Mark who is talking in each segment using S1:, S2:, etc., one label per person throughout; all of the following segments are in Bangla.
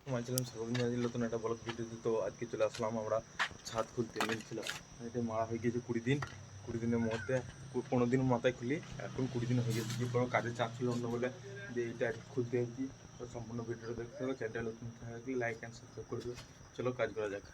S1: আলাইকুম আছিলাম সর্বদিন জানিয়ে নতুন একটা ব্লগ ভিডিওতে তো আজকে চলে আসলাম আমরা ছাদ খুলতে। নিয়েছিলাম এটা মারা হয়ে গিয়েছে কুড়ি দিন। কুড়ি দিনের মধ্যে পনেরো দিন মাথায় খুলি, এখন কুড়ি দিন হয়ে গেছে। কি কোনো কাজের চাপ ছিল অন্য বলে যে এটা খুলতে হয়েছি। সম্পূর্ণ ভিডিওটা দেখতে হবে চ্যানেলটা নতুন থাকলে লাইক অ্যান্ড সাবস্ক্রাইব করে দেবে চলো, কাজ করা যাক।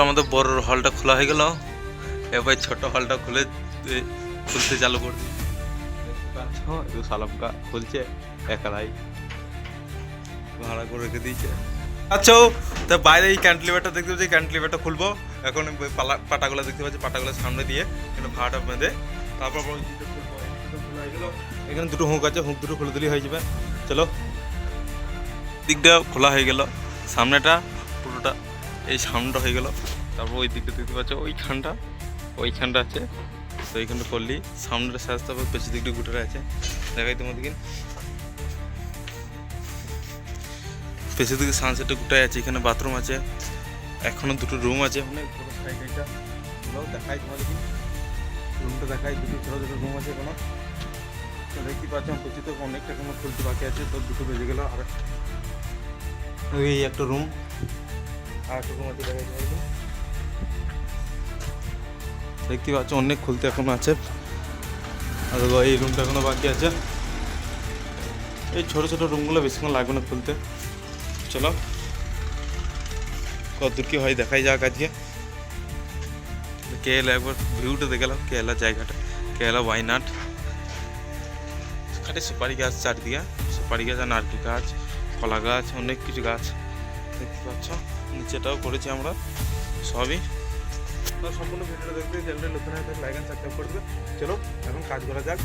S1: আমাদের বড় হলটা খোলা হয়ে গেল। এবার ছোট হলটা খুলে খুলতে চালু করে দিই একটু সালামকা খুলছে একালাই। ভাড়া করে রেখে দিয়েছে। আচ্ছা তা বাইরে এই ক্যান্টিলিভারটা দেখতে পাচ্ছি ক্যান্টিলিভারটা খুলবো। এখন পালা- পাটাগুলো দেখতে পাচ্ছি পাটাগুলো সামনে দিয়ে এখানে ভাড়াটা বেঁধে তারপর। এখানে দুটো হুঁক আছে হুঁক দুটো খুলে দিলেই হয়ে যাবে। চলো। দিকটা খোলা হয়ে গেল। সামনেটা পুরোটা এই সামনেটা হয়ে গেল। তারপর ওই দিকটা দেখতে পাচ্ছ ওইখানটা ওইখানটা আছে। তো এইখানটা করলি সামনেটা শেষ তারপর পেছন দিকটা গুটারে আছে। দেখাই তোমাদেরকে। পেছন দিকে সানসেটটা গুটাই আছে, এখানে বাথরুম আছে। এখনও দুটো রুম আছে। এটা দেখাই তোমাদেরকে। রুমটা দেখাই, দুটো ছোটো ছোটো রুম আছে এখনও। তো দেখতে পাচ্ছ পেছন থেকে অনেকটা এখনও খুলতে বাকি আছে। তো দুটো বেজে গেল, আর এই একটা রুম দেখতে পাচ্ছ, অনেক খুলতে এখনও আছে। আর এই রুমটা এখনও বাকি আছে। এই ছোট ছোট রুমগুলো বেশিক্ষণ লাগবে না খুলতে। চলো। কতদূর কি হয় দেখাই যাক আজকে। কেএলা একবার ভিউটা দেখলাম কেএলা জায়গাটা। কেএলা ওয়াইনাট খাটে সুপারি গাছ চারিদিকে, সুপারি গাছ আর নারকেল গাছ, কলা গাছ, অনেক কিছু গাছ। দেখতে পাচ্ছ? নিচেটাও করেছি আমরা, সবই। সম্পূর্ণ ভিডিওটা দেখতে চ্যানেলটা নতুন লাইক অ্যান্ড সাবস্ক্রাইব করবে চলো এখন কাজ করা যাক।